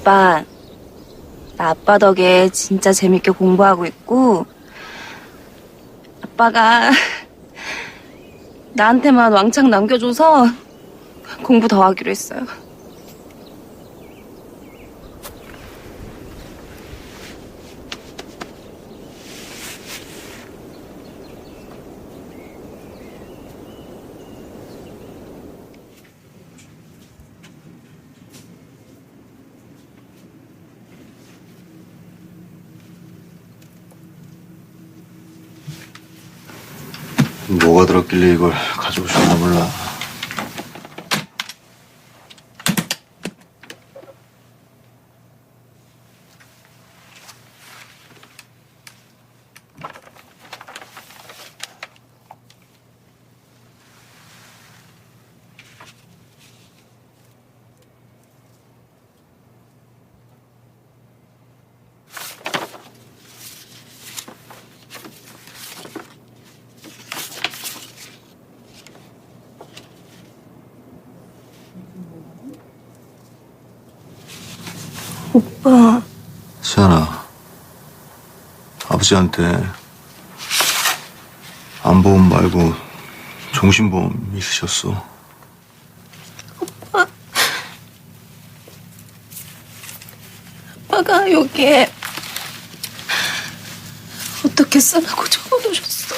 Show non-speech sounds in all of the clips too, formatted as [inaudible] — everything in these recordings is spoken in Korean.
오빠, 나 아빠 덕에 진짜 재밌게 공부하고 있고, 아빠가 [laughs] 나한테만 왕창 남겨줘서 공부 더 하기로 했어요. 뭐가 들었길래 이걸 가져오셨나 몰라. 오빠, 시안아, 아버지한테 안보험 말고 종신보험 있으셨어. 아빠가 여기에 어떻게 쓰라고 적어놓으셨어?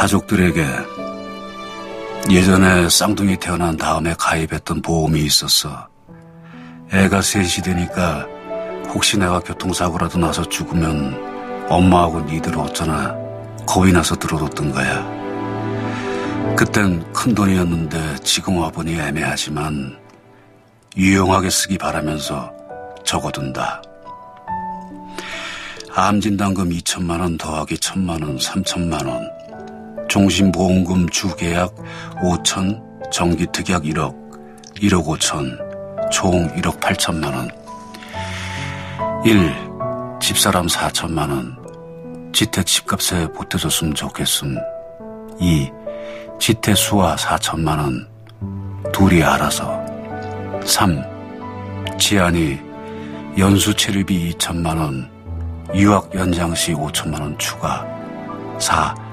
가족들에게 예전에 쌍둥이 태어난 다음에 가입했던 보험이 있었어. 애가 셋이 되니까 혹시 내가 교통사고라도 나서 죽으면 엄마하고 니들 어쩌나 겁이 나서 들어뒀던 거야. 그땐 큰 돈이었는데 지금 와보니 애매하지만 유용하게 쓰기 바라면서 적어둔다. 암진단금 2천만 원 더하기 1천만 원, 3천만 원. 종신보험금 주계약 5천, 정기특약 1억, 1억 5천, 총 1억 8천만 원. 1. 집사람 4천만 원. 지택 집값에 보태줬으면 좋겠음. 2. 지택 수화 4천만 원. 둘이 알아서. 3. 지안이 연수 체류비 2천만 원. 유학 연장 시 5천만 원 추가. 4.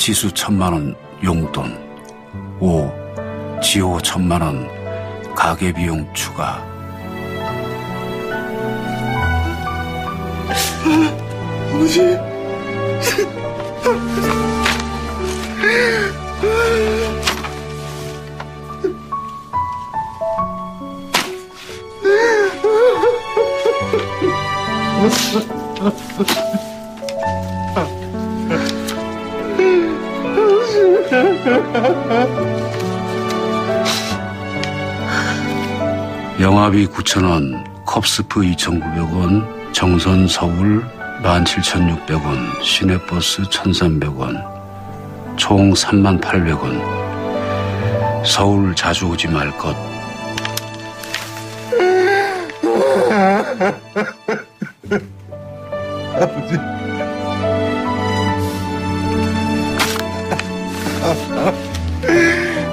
지수 천만 원 용돈. 5. 지호 천만 원 가게 비용 추가. 아버지. [laughs] 영화비 9천원, 컵스프 2,900원, 정선 서울 17,600원, 시내버스 1,300원, 총 38,800원. 서울 자주 오지 말 것. [laughs]